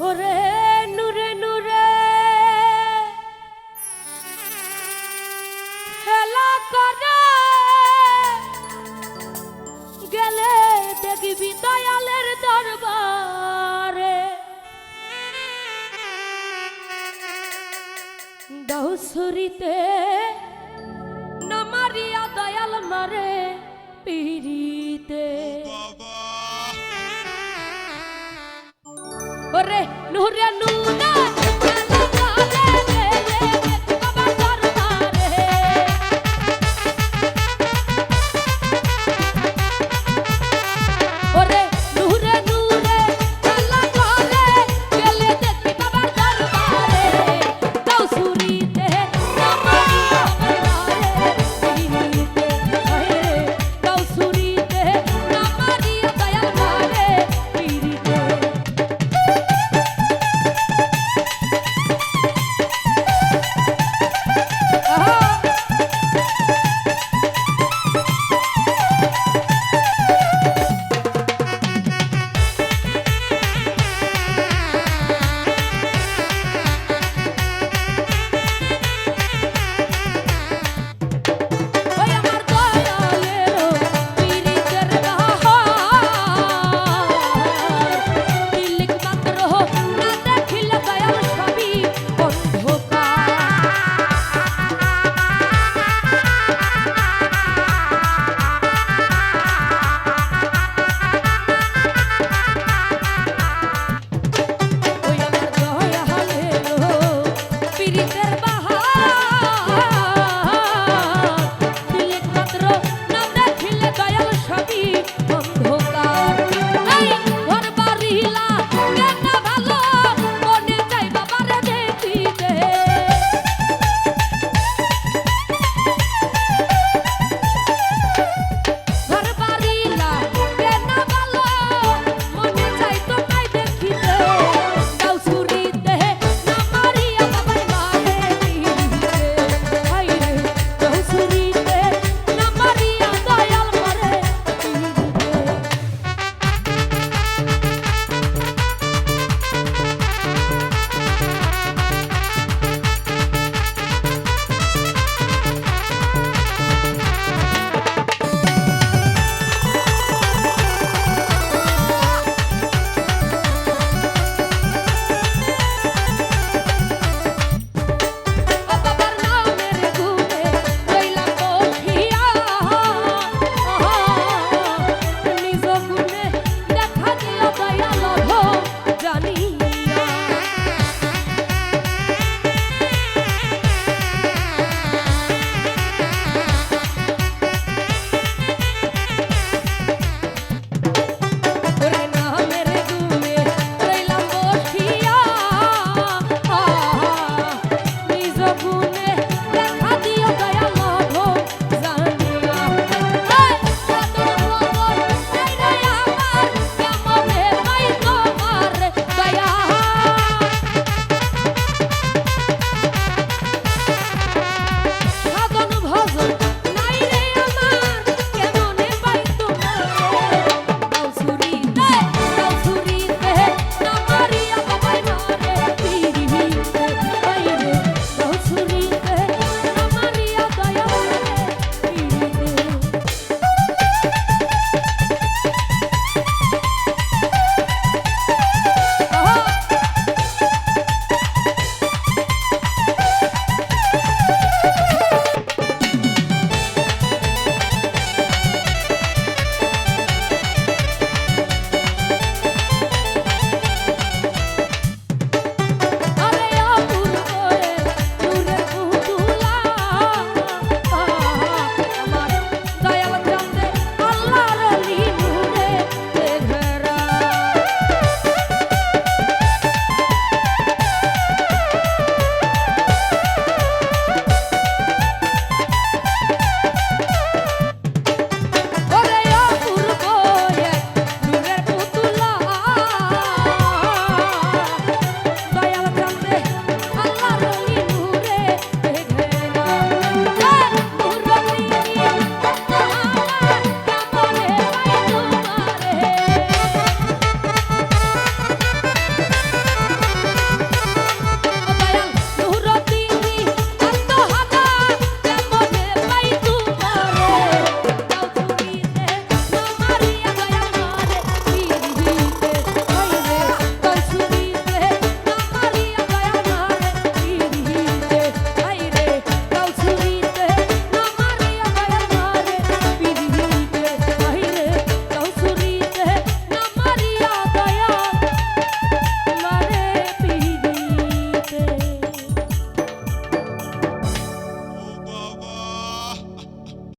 ওরে নুরে নুরে। খেলা করে। গেলে দেখবি দয়ালের দরবারে। দৌসুরিতে নামারিয়া দয়াল মারে পিড়িতে। বাবা। ওরে নুরে নুরে